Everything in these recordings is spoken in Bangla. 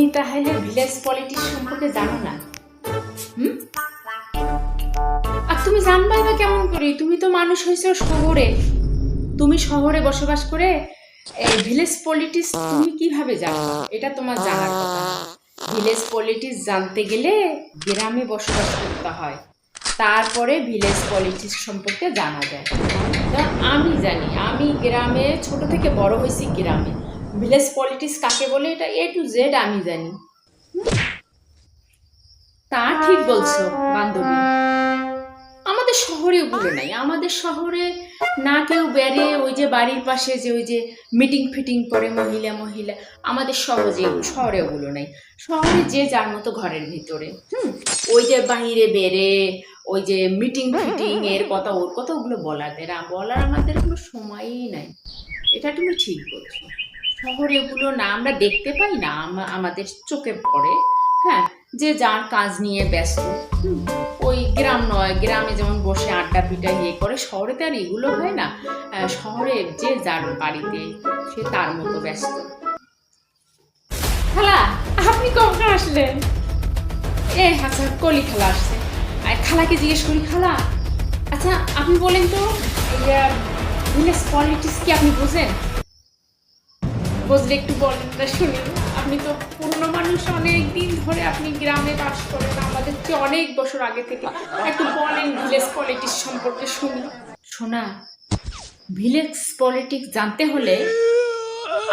তুমি তাহলে ভিলেজ পলিটিক্স সম্পর্কে জানো না? আর তুমি জানবাই বা কেমন করে? তুমি তো মানুষ হয়েছো শহরে। তুমি শহরে বসবাস করে এই ভিলেজ পলিটিক্স তুমি কীভাবে জানো? এটা তোমার জানার কথা। ভিলেজ পলিটিক্স জানতে গেলে গ্রামে বসবাস করতে হয়। তারপরে ভিলেজ পলিটিক্স সম্পর্কে জানা যায়। আমি জানি, আমি গ্রামে ছোট থেকে বড় হয়েছি গ্রামে। ভিলেজ পলিটিক্স কাকে বলে এটা এ টু জেড আমি জানি। তা ঠিক বলছো, বান্ধবী। আমাদের শহরে ওগুলো নাই। আমাদের শহরে না কেউ বেড়ে ওই যে বাড়ির পাশে যে ওই যে মিটিং ফিটিং করে মহিলা মহিলা, আমাদের সহজে শহরে ওগুলো নাই। শহরে যে যার মতো ঘরের ভিতরে, হুম? ওই যে বাইরে বেড়ে, ওই যে মিটিং ফিটিং এর কথা, ওর কথা ওগুলো বলার। এরা বলার আমাদের কোনো সময়ই নাই। এটা তুমি ঠিক বলছো। শহরে ওগুলো না, আমরা দেখতে পাই না আমাদের চোখে পড়ে। হ্যাঁ যে যার কাজ নিয়ে ব্যস্ত। ওই গ্রাম নয়, গ্রামে যেমন বসে আড্ডা পিটা ইয়ে করে, শহরে তো আর এগুলো হয় না। শহরে যে যার বাড়িতে সে তার মতো ব্যস্ত। খালা, আপনি কখন আসলেন? এ আচ্ছা কলি খালা আসছে। আর খালাকে জিজ্ঞেস করি, খালা আচ্ছা আপনি বলেন তো ভিলেজ পলিটিক্স কি আপনি বোঝেন? বুঝলে একটু না শুনি আপনি তো পুরনো মানুষ, অনেক দিন ধরে আপনি গ্রামে বাস করেন। আমাদের চেয়ে অনেক বছর আগে থেকে একটু বলেন ভিলেজ পলিটিক্স সম্পর্কে শুনি শোনা, ভিলেজ পলিটিক্স জানতে হলে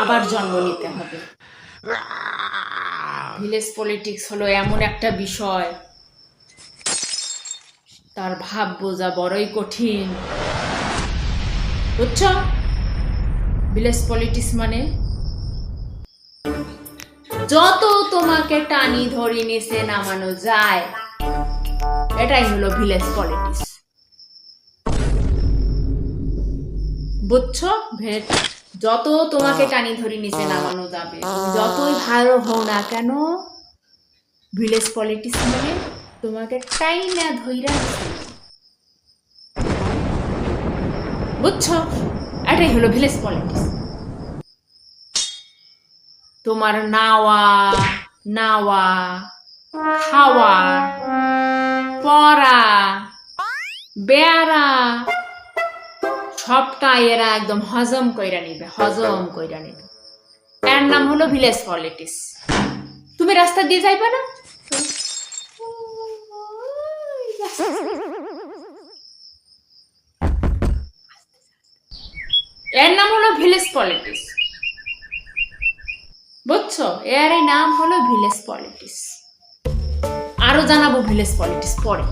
আবার জন্ম নিতে হবে। ভিলেজ পলিটিক্স হলো এমন একটা বিষয়, তার ভাব বোঝা বড়ই কঠিন। বুঝছ? ভিলেজ পলিটিক্স মানে যত তোমাকে টানি ধরি নিচে নামানো যায়। এটাই হলো ভিলেজ পলিটিক্স। বুঝছ যত তোমাকে টানি ধরি নিচে নামানো যাবে। যতই ভালো হও না কেন, ভিলেজ পলিটিক্স মানে তোমাকে টাই না ধইরা বুঝছ? এটাই হলো ভিলেজ পলিটিক্স। তোমার নাওয়া নাওয়া, খাওয়া, পড়া, বেড়া সবটা এরা একদম হজম কইরা নিবে, হজম কইরা নিবে। এর নাম হলো ভিলেজ পলিটিক্স। তুমি রাস্তা দিয়ে যাইবা না? এর নাম হলো ভিলেজ পলিটিক্স। বুঝছ এর নাম হলো ভিলেজ পলিটিক্স। আরও জানাব ভিলেজ পলিটিক্স পরে।